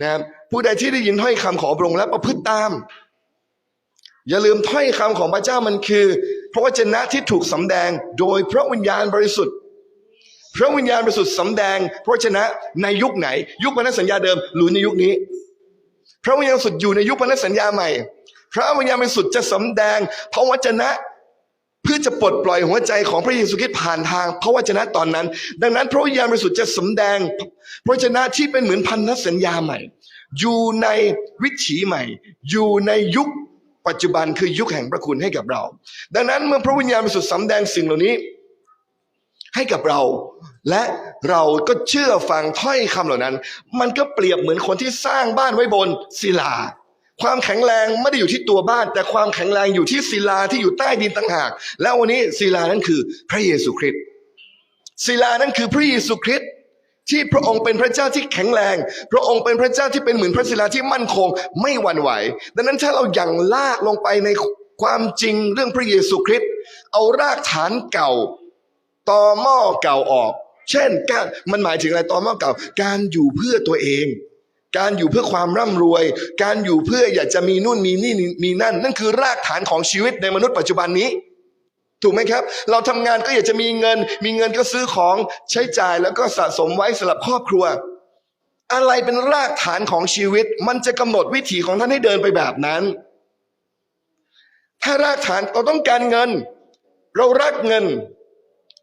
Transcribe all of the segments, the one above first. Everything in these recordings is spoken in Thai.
นะครับผู้ใดที่ได้ยินถ้อยคำของพระองค์และประพฤติตาม อย่าลืมถ้อยคำของพระเจ้ามันคือ พระวจนะที่ถูกสำแดงโดยพระวิญญาณบริสุทธิ์ พระวิญญาณบริสุทธิ์สำแดง พระวจนะในยุคไหน ยุคพันธสัญญาเดิมหรือในยุคนี้ พระวิญญาณบริสุทธิ์อยู่ในยุคพันธสัญญาใหม่ พระวิญญาณบริสุทธิ์จะสำแดงพระวจนะ พื่อจะปลดปล่อยหัวใจของพระเยซูคริสต์ผ่านทางพระวจนะตอนนั้น ดังนั้นพระวิญญาณบริสุทธิ์จะสำแดงพระวจนะที่เป็นเหมือนพันธสัญญาใหม่ อยู่ในวิถีใหม่ อยู่ในยุคปัจจุบันคือยุคแห่งพระคุณให้กับเรา ดังนั้นเมื่อพระวิญญาณบริสุทธิ์สำแดงสิ่งเหล่านี้ ให้กับเรา และเราก็เชื่อฟังถ้อยคำเหล่านั้น มันก็เปรียบเหมือนคนที่สร้างบ้านไว้บนศิลา ความแข็งแรงไม่ได้อยู่ที่ตัวบ้าน แต่ความแข็งแรงอยู่ที่ศิลาที่อยู่ใต้ดินต่างหาก แล้ววันนี้ศิลานั้นคือพระเยซูคริสต์ศิลานั้นคือพระเยซูคริสต์ที่พระองค์เป็นพระเจ้าที่แข็งแรง พระองค์เป็นพระเจ้าที่เป็นเหมือนพระศิลาที่มั่นคงไม่หวั่นไหว ดังนั้นถ้าเราหยั่งลากลงไปในความจริงเรื่องพระเยซูคริสต์เอารากฐานเก่าตอหม้อเก่าออก เช่นการมันหมายถึงอะไรตอหม้อเก่า การอยู่เพื่อตัวเอง การอยู่เพื่อความร่ำรวย การอยู่เพื่ออยากจะมีนู่นมีนี่มีนั่น นั่นคือรากฐานของชีวิตในมนุษย์ปัจจุบันนี้ ถูกไหมครับ เราทำงานก็อยากจะมีเงิน มีเงินก็ซื้อของใช้จ่ายแล้วก็สะสมไว้สำหรับครอบครัว อะไรเป็นรากฐานของชีวิต มันจะกำหนดวิถีของท่านให้เดินไปแบบนั้น ถ้ารากฐานเราต้องการเงิน เรารักเงิน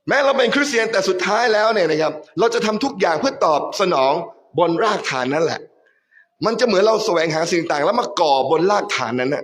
แม้เราเป็นคริสเตียนแต่สุดท้ายแล้วเนี่ยนะครับ เราจะทำทุกอย่างเพื่อตอบสนองบนรากฐานนั่นแหละ มันจะเหมือนเราแสวงหาสิ่งต่าง แล้วมาก่อบนรากฐานนั้นนะ